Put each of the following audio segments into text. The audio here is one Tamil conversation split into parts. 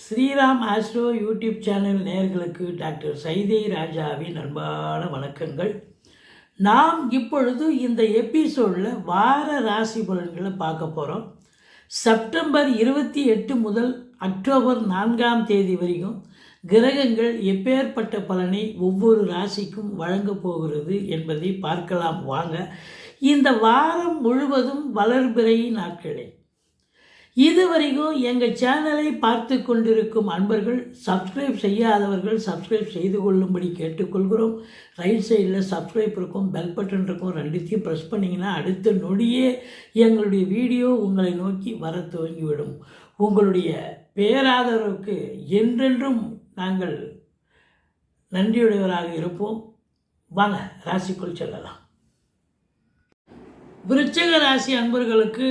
ஸ்ரீராம் ஆஸ்ட்ரோ யூடியூப் சேனல் நேர்களுக்கு டாக்டர் சைதை ராஜாவின் அன்பான வணக்கங்கள். நாம் இப்பொழுது இந்த எபிசோடில் வார ராசி பலன்களை பார்க்க போகிறோம் செப்டம்பர் இருபத்தி எட்டு முதல் அக்டோபர் நான்காம் தேதி வரைக்கும் கிரகங்கள் எப்பேற்பட்ட பலனை ஒவ்வொரு ராசிக்கும் வழங்கப் போகிறது என்பதை பார்க்கலாம். வாங்க இந்த வாரம் முழுவதும் வளர்பிறை நாட்களே. இதுவரைக்கும் எங்கள் சேனலை பார்த்து கொண்டிருக்கும் அன்பர்கள் சப்ஸ்கிரைப் செய்யாதவர்கள் சப்ஸ்கிரைப் செய்து கொள்ளும்படி கேட்டுக்கொள்கிறோம். ரைட் சைடில் சப்ஸ்கிரைப் இருக்கும் பெல் பட்டன் இருக்கும் ரெண்டுத்தையும் ப்ரெஸ் பண்ணிங்கன்னா அடுத்த நொடியே எங்களுடைய வீடியோ உங்களை நோக்கி வர துவங்கிவிடும். உங்களுடைய பேராதரவுக்கு என்றென்றும் நாங்கள் நன்றியுடையவராக இருப்போம். வாங்க ராசிக்குள் செல்லலாம். விருச்சக ராசி அன்பர்களுக்கு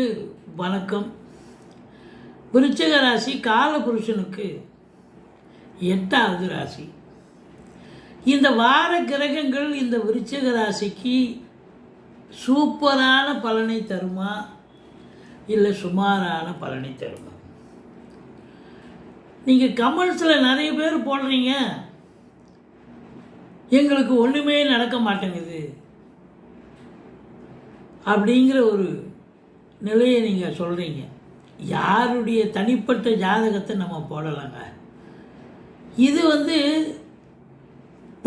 வணக்கம். விருச்சிக ராசி காலபுருஷனுக்கு எட்டாவது ராசி. இந்த வார கிரகங்கள் இந்த விருச்சிக ராசிக்கு சூப்பரான பலனை தருமா? இல்லை சுமாரான பலனை தருமா? நீங்கள் கமெண்ட்ஸில் நிறைய பேர் போடுறீங்க. எங்களுக்கு ஒன்றுமே நடக்க மாட்டேங்குது அப்படிங்கிற ஒரு நிலையை நீங்கள் சொல்கிறீங்க யாருடைய தனிப்பட்ட ஜாதகத்தை நம்ம போடலாங்க. இது வந்து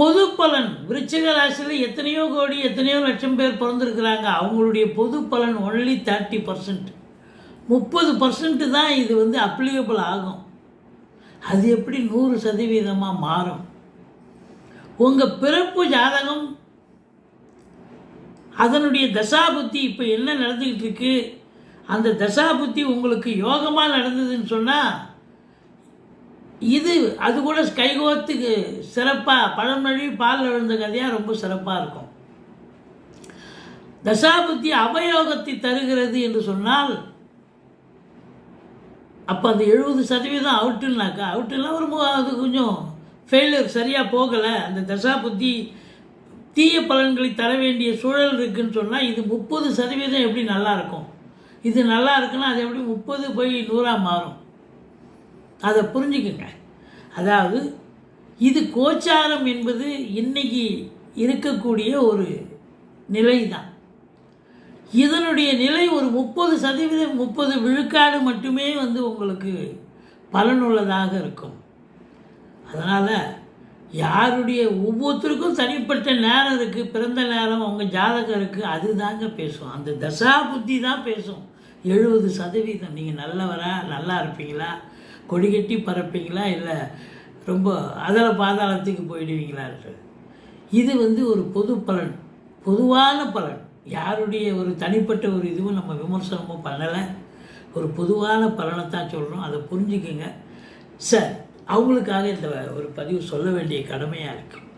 பொது பலன். விருச்சிக ராசியில் எத்தனையோ கோடி எத்தனையோ லட்சம் பேர் பிறந்திருக்கிறாங்க. அவங்களுடைய பொது பலன் ஒன்லி தேர்ட்டி பர்சன்ட் முப்பது பர்சன்ட் தான் இது வந்து அப்ளிகபிள் ஆகும். அது எப்படி நூறு சதவீதமாக மாறும்? உங்கள் பிறப்பு ஜாதகம் அதனுடைய தசாபுத்தி இப்போ என்ன நடந்துக்கிட்டு இருக்குது அந்த தசா புத்தி உங்களுக்கு யோகமாக நடந்ததுன்னு சொன்னால் இது அது கூட கைகோத்துக்கு சிறப்பாக பழமொழி பாலில் விழுந்த கதையாக ரொம்ப சிறப்பாக இருக்கும். தசாபுத்தி அவயோகத்தை தருகிறது என்று சொன்னால் அப்போ அந்த எழுபது சதவீதம் அவுட்டுனாக்கா அவுட்டுனா ஒரு அது கொஞ்சம் ஃபெயிலியர் சரியாக போகலை. அந்த தசாபுத்தி தீய பலன்களை தர வேண்டிய சூழல் இருக்குன்னு சொன்னால் இது முப்பது சதவீதம் எப்படி நல்லாயிருக்கும் இது நல்லா இருக்குன்னா அது எப்படி முப்பது போய் நூறாக மாறும்? அதை புரிஞ்சுக்குங்க. அதாவது இது கோச்சாரம் என்பது இன்னைக்கு இருக்கக்கூடிய ஒரு நிலை தான் இதனுடைய நிலை ஒரு முப்பது சதவீதம் முப்பது விழுக்காடு மட்டுமே வந்து உங்களுக்கு பலனுள்ளதாக இருக்கும். அதனால் யாருடைய ஒவ்வொருத்தருக்கும் தனிப்பட்ட நேரம் இருக்குது பிறந்த நேரம் அவங்க ஜாதகம் இருக்குது அதுதாங்க பேசும் அந்த தசா புத்தி தான் பேசும் எழுபது சதவீதம். நீங்கள் நல்லவரா நல்லா இருப்பீங்களா? கொடி கட்டி பறப்பீங்களா? இல்லை ரொம்ப அதல பாதாளத்துக்கு போயிடுவீங்களான்றது இது வந்து ஒரு பொது பலன். பொதுவான பலன். யாருடைய ஒரு தனிப்பட்ட ஒரு இதுவும் நம்ம விமர்சனமும் பண்ணலை. ஒரு பொதுவான பலனை தான் சொல்கிறோம் அதை புரிஞ்சுக்கோங்க. சார் அவங்களுக்காக இந்த ஒரு பதிவு சொல்ல வேண்டிய கடமையாக இருக்கும்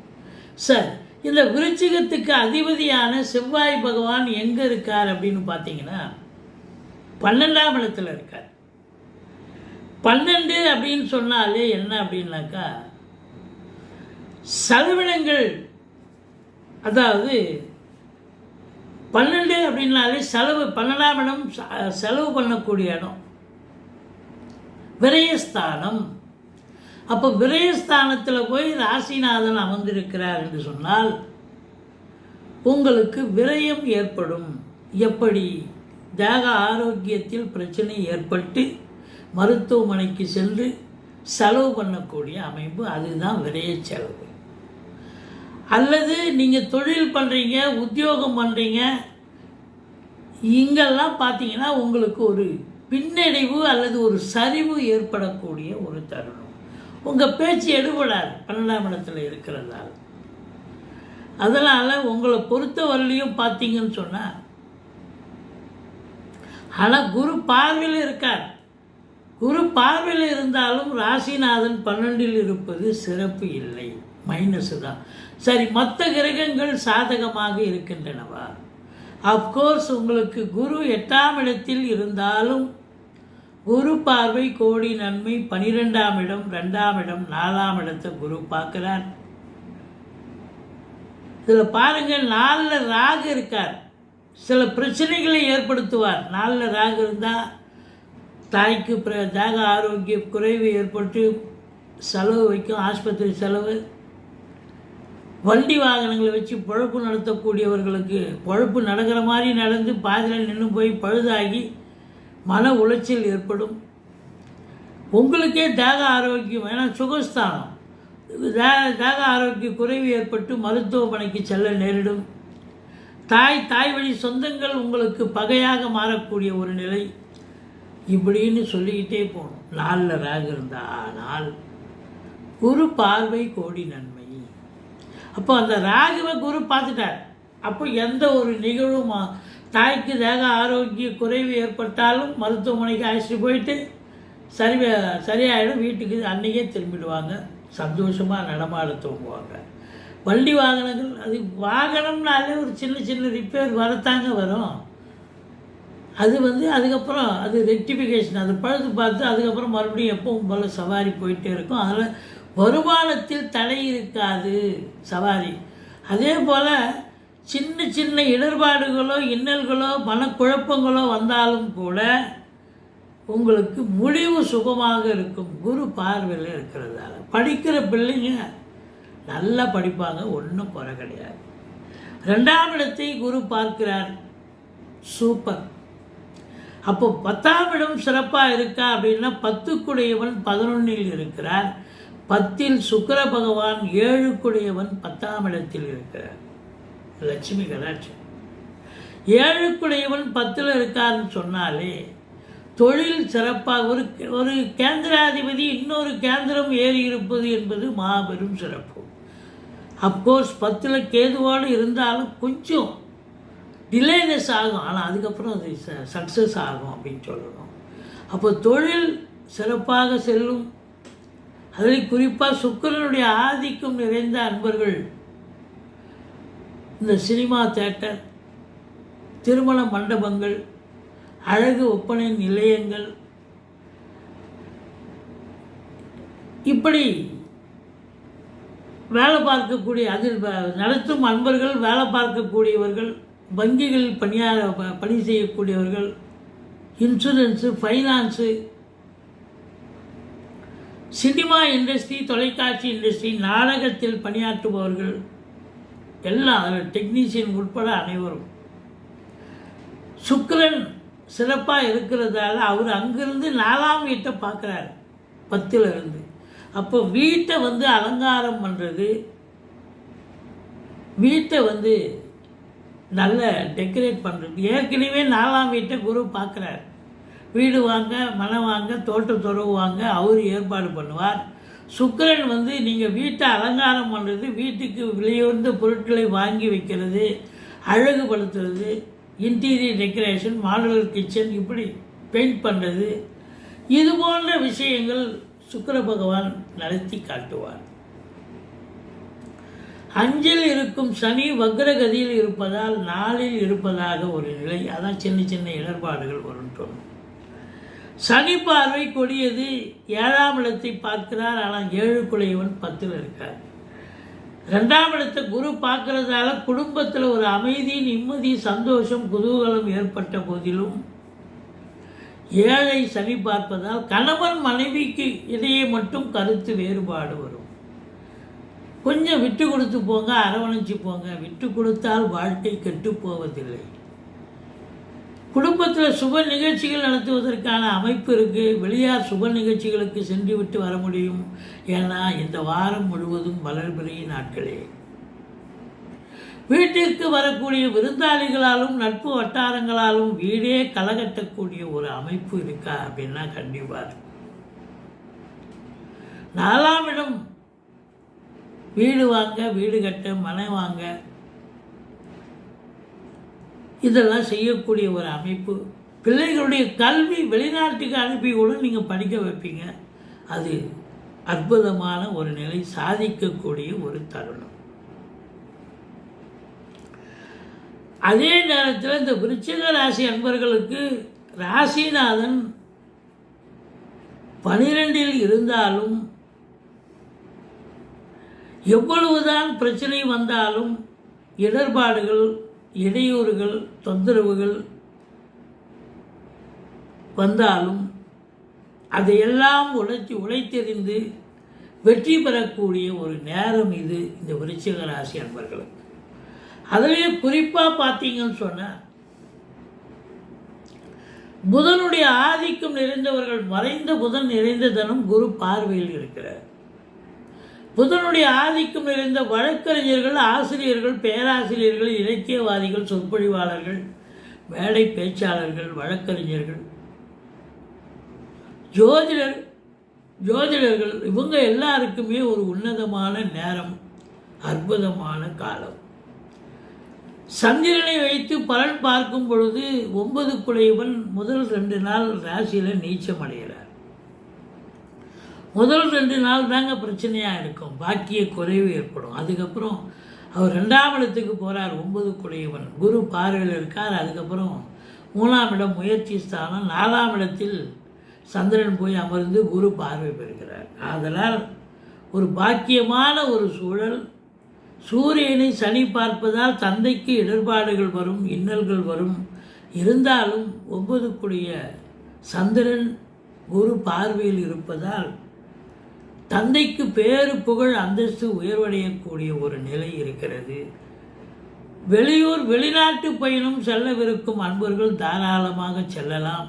சார் இந்த விருச்சிகத்துக்கு அதிபதியான செவ்வாய் பகவான் எங்கே இருக்கார் அப்படின்னு பார்த்தீங்கன்னா பன்னெண்டாம் இடத்துல இருக்கார். பன்னெண்டு அப்படின்னு சொன்னாலே என்ன அப்படின்னாக்கா செலவினங்கள் அதாவது பன்னெண்டு அப்படின்னாலே செலவு பன்னெண்டாம் இடம் செலவு பண்ணக்கூடிய இடம். விரயஸ்தானம். அப்போ விரயஸ்தானத்தில் போய் ராசிநாதன் அமர்ந்திருக்கிறார் என்று சொன்னால் உங்களுக்கு விரயம் ஏற்படும். எப்படி? தேக ஆரோக்கியத்தில் பிரச்சனை ஏற்பட்டு மருத்துவமனைக்கு சென்று செலவு பண்ணக்கூடிய அமைப்பு அதுதான் விரைய செலவு. அல்லது நீங்கள் தொழில் பண்ணுறீங்க உத்தியோகம் பண்ணுறீங்க இங்கெல்லாம் பார்த்தீங்கன்னா உங்களுக்கு ஒரு பின்னடைவு அல்லது ஒரு சரிவு ஏற்படக்கூடிய ஒரு தருணம். உங்கள் பேச்சு எடுபடாது. பன்னெண்டாம் இடத்துல இருக்கிறதால். அதனால் உங்களை பொறுத்த வரலையும் பார்த்தீங்கன்னு சொன்னால் ஆனால் குரு பார்வையில் இருக்கார். குரு பார்வையில் இருந்தாலும் ராசிநாதன் பன்னெண்டில் இருப்பது சிறப்பு இல்லை. மைனஸு தான். சரி மற்ற கிரகங்கள் சாதகமாக இருக்கின்றனவா? அஃப்கோர்ஸ் உங்களுக்கு குரு எட்டாம் இடத்தில் இருந்தாலும் குரு பார்வை கோடி நன்மை பனிரெண்டாம் இடம் ரெண்டாம் இடம் நாலாம் இடத்தை குரு பார்க்கிறார். இதில் பாருங்கள் நாலில் ராகு இருக்கார். சில பிரச்சனைகளை ஏற்படுத்துவார். நாலில் ராகு இருந்தால் தாய்க்கு பிர தேக ஆரோக்கிய குறைவு ஏற்பட்டு செலவு வைக்கும் ஆஸ்பத்திரி செலவு. வண்டி வாகனங்களை வச்சு பொழப்பு நடத்தக்கூடியவர்களுக்கு பொழப்பு நடக்கிற மாதிரி நடந்து பாதியில் நின்று போய் பழுதாகி மன உளைச்சல் ஏற்படும். உங்களுக்கே தேக ஆரோக்கியம் ஏன்னா சுகஸ்தானம். தேக ஆரோக்கிய குறைவு ஏற்பட்டு மருத்துவமனைக்கு செல்ல நேரிடும். தாய் தாய் வழி சொந்தங்கள் உங்களுக்கு பகையாக மாறக்கூடிய ஒரு நிலை. இப்படின்னு சொல்லிக்கிட்டே போகணும். நாளில் ராகு இருந்தா ஆனால் குரு பார்வை கோடி நன்மை. அப்போ அந்த ராகுவை குரு பார்த்துட்டார். அப்போ எந்த ஒரு நிகழ்வும் தாய்க்கு தேக ஆரோக்கிய குறைவு ஏற்பட்டாலும் மருத்துவமனைக்கு அழைச்சிட்டு போயிட்டு சரி சரியாயிடும். வீட்டுக்கு அன்னைக்கே திரும்பிடுவாங்க. சந்தோஷமாக நடமாட தூங்குவாங்க வண்டி வாகனங்கள் அது வாகனம்னாலே ஒரு சின்ன சின்ன ரிப்பேர் வரத்தாங்க வரும். அது வந்து அதுக்கப்புறம் அது ரெக்டிஃபிகேஷன் அது பழுது பார்த்து அதுக்கப்புறம் மறுபடியும் எப்பவும் போல் சவாரி போயிட்டே இருக்கும். அதில் வருமானத்தில் தடை இருக்காது சவாரி. அதே போல் சின்ன சின்ன இடர்பாடுகளோ இன்னல்களோ மனக்குழப்பங்களோ வந்தாலும் கூட உங்களுக்கு முடிவு சுகமாக இருக்கும். குரு பார்வையில் இருக்கிறதால. படிக்கிற பிள்ளைங்க நல்லா படிப்பாங்க ஒன்றும் குறை கிடையாது. ரெண்டாம் இடத்தை குரு பார்க்கிறார். சூப்பர். அப்போ பத்தாம் இடம் சிறப்பாக இருக்கா அப்படின்னா பத்துக்குடையவன் பதினொன்னில் இருக்கிறார். பத்தில் சுக்கர பகவான் ஏழுக்குடையவன் பத்தாம் இடத்தில் இருக்கிறார். லட்சுமி கடாட்சி ஏழுக்குடையவன் பத்தில் இருக்காருன்னு சொன்னாலே தொழில் சிறப்பாக ஒரு ஒரு கேந்திராதிபதி இன்னொரு கேந்திரம் ஏறி இருப்பது என்பது மாபெரும் சிறப்பு. அப்கோர்ஸ் பத்தில் கேதுவோடு இருந்தாலும் கொஞ்சம் டிலேனஸ் ஆகும். ஆனால் அதுக்கப்புறம் அது சக்ஸஸ் ஆகும் அப்படின்னு சொல்லணும். அப்போ தொழில் சிறப்பாக செல்லும். அதில் குறிப்பாக சுக்கிரனுடைய ஆதிக்கம் நிறைந்த அன்பர்கள் இந்த சினிமா தேட்டர் திருமண மண்டபங்கள் அழகு ஒப்பனை நிலையங்கள். இப்படி வேலை பார்க்கக்கூடிய அதில் நடத்தும் அன்பர்கள் வேலை பார்க்கக்கூடியவர்கள் வங்கிகளில் பணியார ப- பணி செய்யக்கூடியவர்கள் இன்சூரன்ஸு ஃபைனான்ஸு. சினிமா இண்டஸ்ட்ரி தொலைக்காட்சி இண்டஸ்ட்ரி நாடகத்தில் பணியாற்றுபவர்கள் எல்லாம் டெக்னீஷியன் உட்பட அனைவரும். சுக்கரன் சிறப்பாக இருக்கிறதால அவர் அங்கிருந்து நாலாம் வீட்டை பார்க்குறாரு பத்தில் இருந்து அப்போ வீட்டை வந்து அலங்காரம் பண்ணுறது வீட்டை வந்து நல்ல டெக்கரேட் பண்ணுறது ஏற்கனவே நாலாம் வீட்டை குரு பார்க்குறாரு. வீடு வாங்க மனம் வாங்க தோட்டம் துறவு வாங்க அவர் ஏற்பாடு பண்ணுவார். சுக்கரன் வந்து நீங்கள் வீட்டை அலங்காரம் பண்ணுறது வீட்டுக்கு விலையுந்த பொருட்களை வாங்கி வைக்கிறது அழகுபடுத்துறது இன்டீரியர் டெக்கரேஷன் மாடுலர் கிச்சன் இப்படி பெயிண்ட் பண்ணுறது இது போன்ற விஷயங்கள் சுக்கர பகவான் நடத்தி காட்டுவார். அஞ்சில் இருக்கும் சனி வக்ரகதியில் இருப்பதால் நாளில் இருப்பதாக ஒரு நிலை. அதான் சின்ன சின்ன இடர்பாடுகள் வரும் சனி பார்வை கொடியது ஏழாம் இடத்தை பார்க்கிறார் ஆனால் ஏழு குலையவன் பத்தில் இருக்கார். ரெண்டாம் இடத்தை குரு பார்க்கறதால குடும்பத்தில் ஒரு அமைதி நிம்மதி சந்தோஷம் குதூகலம் ஏற்பட்ட போதிலும் ஏழை சனி பார்ப்பதால் கணவன் மனைவிக்கு இடையே மட்டும் கருத்து வேறுபாடு வரும். கொஞ்சம் விட்டு கொடுத்து போங்க அரவணைச்சு போங்க. விட்டு கொடுத்தால் வாழ்க்கை கெட்டு போவதில்லை. குடும்பத்தில் சுப நிகழ்ச்சிகள் நடத்துவதற்கான அமைப்பு இருக்குது வெளியார் சுப நிகழ்ச்சிகளுக்கு சென்று விட்டு வர முடியும். ஏன்னா இந்த வாரம் முழுவதும் வளர்பிறை நாட்களே. வீட்டிற்கு வரக்கூடிய விருந்தாளிகளாலும் நட்பு வட்டாரங்களாலும் வீடே கலகட்டக்கூடிய ஒரு அமைப்பு இருக்கா அப்படின்னா கண்டிப்பாக இருக்கு. நாலாம் இடம். வீடு வாங்க வீடு கட்ட மனை வாங்க இதெல்லாம் செய்யக்கூடிய ஒரு அமைப்பு. பிள்ளைகளுடைய கல்வி வெளிநாட்டுக்கு அனுப்பி கூட நீங்கள் படிக்க வைப்பீங்க. அது அற்புதமான ஒரு நிலை சாதிக்கக்கூடிய ஒரு தருணம். அதே நேரத்தில் இந்த விருச்சிக ராசி அன்பர்களுக்கு ராசிநாதன் பனிரெண்டில் இருந்தாலும் எவ்வளவுதான் பிரச்சனை வந்தாலும் இடர்பாடுகள் இடையூறுகள் தொந்தரவுகள் வந்தாலும் அதையெல்லாம் உழைச்சி உழைத்தெறிந்து வெற்றி பெறக்கூடிய ஒரு நேரம் இது இந்த விருச்சிக ராசி அன்பர்களுக்கு. அதிலே குறிப்பாக பார்த்தீங்கன்னு சொன்னால் புதனுடைய ஆதிக்கம் நிறைந்தவர்கள் மறைந்த புதன் நிறைந்த தினம் குரு பார்வையில் இருக்கிறார். புதனுடைய ஆதிக்கம் நிறைந்த வழக்கறிஞர்கள் ஆசிரியர்கள் பேராசிரியர்கள் இலக்கியவாதிகள் சொற்பொழிவாளர்கள் மேடை பேச்சாளர்கள் வழக்கறிஞர்கள் ஜோதிடர் ஜோதிடர்கள் இவங்க எல்லாருக்குமே ஒரு உன்னதமான நேரம் அற்புதமான காலம். சந்திரனை வைத்து பலன் பார்க்கும் பொழுது ஒன்பது குலைவன் முதல் ரெண்டு நாள் ராசியில் நீச்சம் அடைகிறார் முதல் ரெண்டு நாள் தாங்க பிரச்சனையாக இருக்கும். பாக்கிய குறைவு ஏற்படும். அதுக்கப்புறம் அவர் ரெண்டாம் இடத்துக்கு போகிறார் ஒன்பது குடையவன். குரு பார்வையில் இருக்கார். அதுக்கப்புறம் மூணாம் இடம் முயற்சி ஸ்தானம். நாலாம் இடத்தில் சந்திரன் போய் அமர்ந்து குரு பார்வை பெறுகிறார். ஆதலால் ஒரு பாக்கியமான ஒரு சூழல் சூரியனை சனி பார்ப்பதால் தந்தைக்கு இடர்பாடுகள் வரும் இன்னல்கள் வரும். இருந்தாலும் ஒன்பதுக்குரிய சந்திரன் குரு பார்வையில் இருப்பதால் தந்தைக்கு பேரு புகழ் அந்தஸ்து உயர்வடையக்கூடிய ஒரு நிலை இருக்கிறது. வெளியூர் வெளிநாட்டு பயணம் செல்லவிருக்கும் அன்பர்கள் தாராளமாக செல்லலாம்.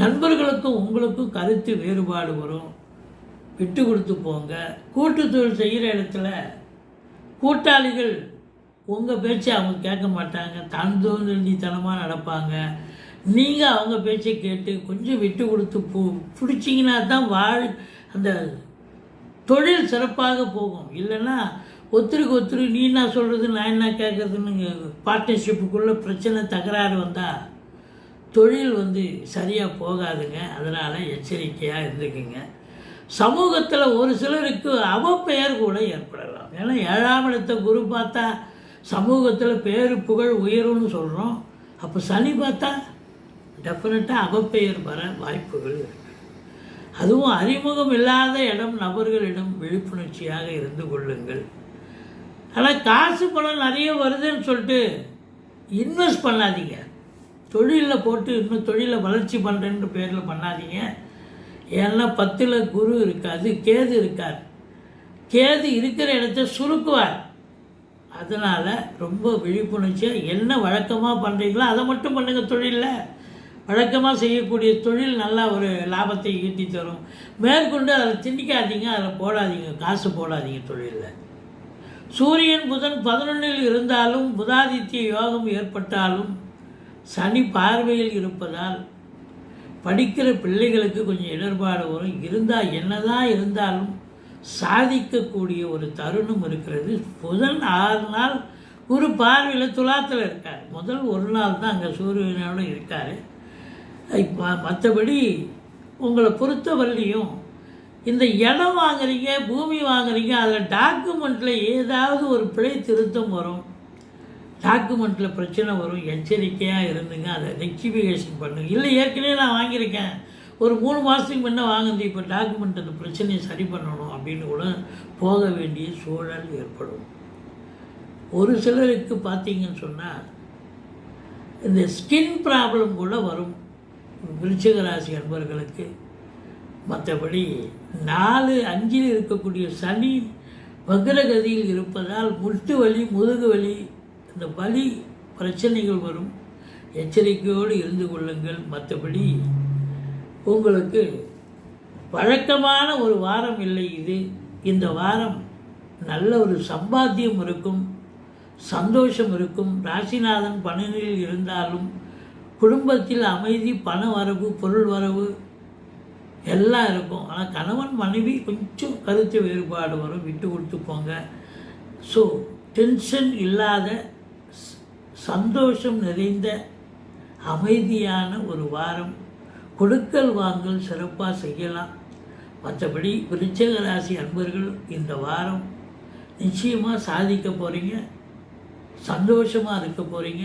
நண்பர்களுக்கும் உங்களுக்கும் கருத்து வேறுபாடு வரும். விட்டு கொடுத்து போங்க. கூட்டு தொழில் செய்கிற இடத்துல கூட்டாளிகள் உங்கள் பேச்சை அவங்க கேட்க மாட்டாங்க. தான் தோன்றித்தனமாக நடப்பாங்க. நீங்கள் அவங்க பேச்சை கேட்டு கொஞ்சம் விட்டு கொடுத்து போ பிடிச்சிங்கன்னா தான் வாழ் அந்த தொழில் சிறப்பாக போகும். இல்லைன்னா ஒருத்தருக்கு ஒருத்தர் நீ என்ன சொல்கிறது நான் என்ன கேட்குறதுன்னு பார்ட்னர்ஷிப்புக்குள்ளே பிரச்சனை தகராறு வந்தால் தொழில் வந்து சரியாக போகாதுங்க. அதனால் எச்சரிக்கையாக இருந்துக்குங்க. சமூகத்தில் ஒரு சிலருக்கு அவப்பெயர் கூட ஏற்படலாம். ஏன்னா ஏழாம் இடத்தை குரு பார்த்தா சமூகத்தில் பேரு புகழ் உயரும்னு சொல்கிறோம் அப்போ சனி பார்த்தா டெஃபினட்டாக அவப்பெயர் வர வாய்ப்புகள் இருக்குது அதுவும் அறிமுகம் இல்லாத இடம் நபர்களிடம் விழிப்புணர்ச்சியாக இருந்து கொள்ளுங்கள். ஆனால் காசு பணம் நிறைய வருதுன்னு சொல்லிட்டு இன்வெஸ்ட் பண்ணாதீங்க. தொழிலில் போட்டு இன்னும் தொழிலை வளர்ச்சி பண்ணுறேன்ற பேரில் பண்ணாதீங்க. ஏன்னா பத்தில் குரு இருக்காது கேது இருக்கார். கேது இருக்கிற இடத்த சுருக்குவார். அதனால் ரொம்ப விழிப்புணர்ச்சியாக என்ன வழக்கமாக பண்ணுறீங்களோ அதை மட்டும் பண்ணுங்கள் தொழிலில். வழக்கமாக செய்யக்கூடிய தொழில் நல்லா ஒரு லாபத்தை ஈட்டி தரும். மேற்கொண்டு அதில் திணிக்காதீங்க அதில் போடாதீங்க காசு போடாதீங்க தொழிலில். சூரியன் புதன் பதினொன்றில் இருந்தாலும் புதாதித்ய யோகம் ஏற்பட்டாலும் சனி பார்வையில் இருப்பதால் படிக்கிற பிள்ளைகளுக்கு கொஞ்சம் இடர்பாடு வரும். இருந்தால் என்னதான் இருந்தாலும் சாதிக்கக்கூடிய ஒரு தருணம் இருக்கிறது. புதன் ஆறு நாள் குரு பார்வையில் துலாத்தில் இருக்கார். முதல் ஒரு நாள் தான் அங்கே சூரியனோடு இருக்கார். மற்றபடி உங்களை பொறுத்தவரையிலையும் இந்த இடம் வாங்குறீங்க பூமி வாங்குறீங்க அதில் டாக்குமெண்ட்டில் ஏதாவது ஒரு பிழை திருத்தம் வரும். டாக்குமெண்ட்டில் பிரச்சனை வரும். எச்சரிக்கையாக இருந்துங்க. அதை ரெக்டிஃபிகேஷன் பண்ணுங்க. இல்லை ஏற்கனவே நான் வாங்கியிருக்கேன். ஒரு மூணு மாதத்துக்கு முன்னே வாங்குது இப்போ டாக்குமெண்ட் அந்த பிரச்சனையை சரி பண்ணணும் அப்படின்னு கூட போக வேண்டிய சூழல் ஏற்படும். ஒரு சிலருக்கு பார்த்தீங்கன்னு சொன்னால் இந்த ஸ்கின் ப்ராப்ளம் கூட வரும். விருச்சிக ராசி அன்பர்களுக்கு மற்றபடி நாலு அஞ்சில் இருக்கக்கூடிய சனி வக்ரகதியில் இருப்பதால் முட்டு வலி முதுகு வலி இந்த வலி பிரச்சனைகள் வரும். எச்சரிக்கையோடு இருந்து கொள்ளுங்கள். மற்றபடி உங்களுக்கு வழக்கமான ஒரு வாரம் இல்லை இது. இந்த வாரம் நல்ல ஒரு சம்பாத்தியம் இருக்கும் சந்தோஷம் இருக்கும். ராசிநாதன் பணியில் இருந்தாலும் குடும்பத்தில் அமைதி பண வரவு பொருள் வரவு எல்லாம் இருக்கும். ஆனால் கணவன் மனைவி கொஞ்சம் கருத்து வேறுபாடு வரும். விட்டு கொடுத்து போங்க. ஸோ டென்ஷன் இல்லாத சந்தோஷம் நிறைந்த அமைதியான ஒரு வாரம். கொடுக்கல் வாங்கல் சிறப்பாக செய்யலாம். மற்றபடி விருச்சக ராசி அன்பர்கள் இந்த வாரம் நிச்சயமாக சாதிக்க போகிறீங்க சந்தோஷமாக இருக்க போகிறீங்க